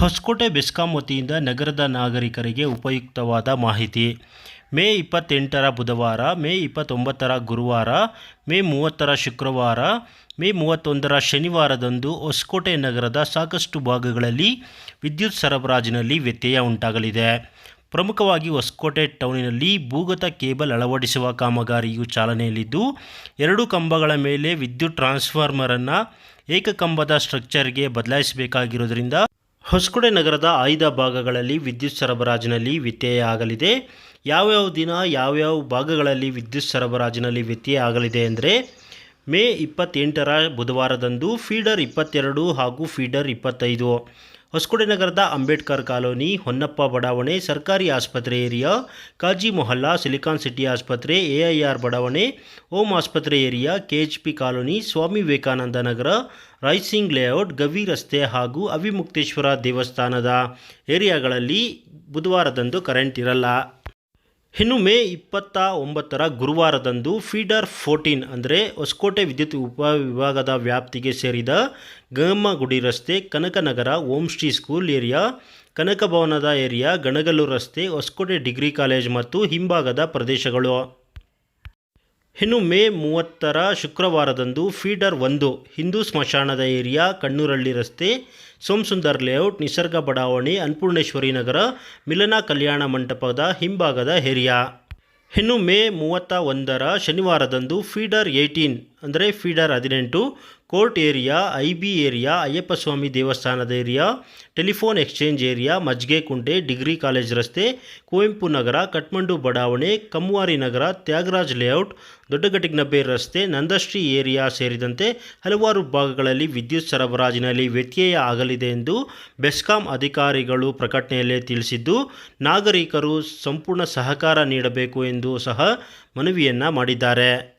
ಹೊಸಕೋಟೆ ಬೆಸ್ಕಾಂ ವತಿಯಿಂದ ನಗರದ ನಾಗರಿಕರಿಗೆ ಉಪಯುಕ್ತವಾದ ಮಾಹಿತಿ. ಮೇ ಇಪ್ಪತ್ತೆಂಟರ ಬುಧವಾರ, ಮೇ ಇಪ್ಪತ್ತೊಂಬತ್ತರ ಗುರುವಾರ, ಮೇ ಮೂವತ್ತರ ಶುಕ್ರವಾರ, ಮೇ ಮೂವತ್ತೊಂದರ ಶನಿವಾರದಂದು ಹೊಸಕೋಟೆ ನಗರದ ಸಾಕಷ್ಟು ಭಾಗಗಳಲ್ಲಿ ವಿದ್ಯುತ್ ಸರಬರಾಜಿನಲ್ಲಿ ವ್ಯತ್ಯಯ ಉಂಟಾಗಲಿದೆ. ಪ್ರಮುಖವಾಗಿ ಹೊಸಕೋಟೆ ಟೌನಿನಲ್ಲಿ ಭೂಗತ ಕೇಬಲ್ ಅಳವಡಿಸುವ ಕಾಮಗಾರಿಯು ಚಾಲನೆಯಲ್ಲಿದ್ದು, ಎರಡು ಕಂಬಗಳ ಮೇಲೆ ವಿದ್ಯುತ್ ಟ್ರಾನ್ಸ್ಫಾರ್ಮರನ್ನು ಏಕಕಂಬದ ಸ್ಟ್ರಕ್ಚರ್ಗೆ ಬದಲಾಯಿಸಬೇಕಾಗಿರೋದ್ರಿಂದ ಹೊಸಕೋಟೆ ನಗರದ ಆಯ್ದ ಭಾಗಗಳಲ್ಲಿ ವಿದ್ಯುತ್ ಸರಬರಾಜಿನಲ್ಲಿ ವ್ಯತ್ಯಯ ಆಗಲಿದೆ. ಯಾವ್ಯಾವ ದಿನ ಯಾವ್ಯಾವ ಭಾಗಗಳಲ್ಲಿ ವಿದ್ಯುತ್ ಸರಬರಾಜಿನಲ್ಲಿ ವ್ಯತ್ಯಯ ಆಗಲಿದೆ ಅಂದರೆ ಮೇ ಇಪ್ಪತ್ತೆಂಟರ ಬುಧವಾರದಂದು, ಫೀಡರ್ ಇಪ್ಪತ್ತೆರಡು ಹಾಗೂ ಫೀಡರ್ ಇಪ್ಪತ್ತೈದು. ಹೊಸಕೋಟೆ ನಗರದ ಅಂಬೇಡ್ಕರ್ ಕಾಲೋನಿ, ಹೊನ್ನಪ್ಪ ಬಡಾವಣೆ, ಸರ್ಕಾರಿ ಆಸ್ಪತ್ರೆ area, Kaji Mohalla, silicon city ಆಸ್ಪತ್ರೆ, ಎಐಆರ್ ಬಡಾವಣೆ, ಓಂ ಆಸ್ಪತ್ರೆ area, KHP colony, Swami Vivekananda Nagar, rising layout, Gavi ರಸ್ತೆ ಹಾಗೂ ಅವಿಮುಕ್ತೇಶ್ವರ ದೇವಸ್ಥಾನದ ಏರಿಯಾಗಳಲ್ಲಿ ಬುಧವಾರದಂದು ಕರೆಂಟ್ ಇರಲ್ಲ. ಇನ್ನು ಮೇ ಇಪ್ಪತ್ತ ಒಂಬತ್ತರ ಗುರುವಾರದಂದು ಫೀಡರ್ ಫೋರ್ಟೀನ್ ಅಂದರೆ ಹೊಸಕೋಟೆ ವಿದ್ಯುತ್ ಉಪವಿಭಾಗದ ವ್ಯಾಪ್ತಿಗೆ ಸೇರಿದ ಗಮ್ಮಗುಡಿ ರಸ್ತೆ, ಕನಕನಗರ ಓಂ ಶ್ರೀ ಸ್ಕೂಲ್ ಏರಿಯಾ ಕನಕ ಭವನದ ಏರಿಯಾ ಗಣಗಲ್ಲು ರಸ್ತೆ, ಹೊಸಕೋಟೆ ಡಿಗ್ರಿ ಕಾಲೇಜ್ ಮತ್ತು ಹಿಂಭಾಗದ ಪ್ರದೇಶಗಳು. ಇನ್ನು ಮೇ ಮೂವತ್ತರ ಶುಕ್ರವಾರದಂದು ಫೀಡರ್ ಒಂದು, ಹಿಂದೂ ಸ್ಮಶಾನದ ಏರಿಯಾ ಕಣ್ಣೂರಳ್ಳಿ ರಸ್ತೆ, ಸೋಮಸುಂದರ್ ಲೇಔಟ್, ನಿಸರ್ಗ ಬಡಾವಣೆ, ಅನ್ನಪೂರ್ಣೇಶ್ವರಿ ನಗರ, ಮಿಲನ ಕಲ್ಯಾಣ ಮಂಟಪದ ಹಿಂಭಾಗದ ಏರಿಯಾ. ಇನ್ನು ಮೇ ಮೂವತ್ತ ಒಂದರ ಶನಿವಾರದಂದು ಫೀಡರ್ ಏಯ್ಟೀನ್ ಅಂದರೆ ಫೀಡರ್ ಹದಿನೆಂಟು, court area I B area Ayyappa Swami ದೇವಸ್ಥಾನದ ಏರಿಯಾ, ಟೆಲಿಫೋನ್ ಎಕ್ಸ್ಚೇಂಜ್ ಏರಿಯಾ ಮಜ್ಗೆ ಕುಂಡೆ ಡಿಗ್ರಿ ಕಾಲೇಜ್ ರಸ್ತೆ, ಕುವೆಂಪು ನಗರ, ಕಠ್ಮಂಡು ಬಡಾವಣೆ ಕಮ್ವಾರಿ ನಗರ, ತ್ಯಾಗರಾಜ್ ಲೇಔಟ್ ದೊಡ್ಡಗಟ್ಟಿಗ್ನಬ್ಬೆ ರಸ್ತೆ, ನಂದಶ್ರೀ ಏರಿಯಾ ಸೇರಿದಂತೆ ಹಲವಾರು ಭಾಗಗಳಲ್ಲಿ ವಿದ್ಯುತ್ ಸರಬರಾಜಿನಲ್ಲಿ ವ್ಯತ್ಯಯ ಆಗಲಿದೆ ಎಂದು ಬೆಸ್ಕಾಂ ಅಧಿಕಾರಿಗಳು ಪ್ರಕಟಣೆಯಲ್ಲಿ ತಿಳಿಸಿದ್ದು, ನಾಗರಿಕರು ಸಂಪೂರ್ಣ ಸಹಕಾರ ನೀಡಬೇಕು ಎಂದು ಸಹ ಮನವಿಯನ್ನು ಮಾಡಿದ್ದಾರೆ.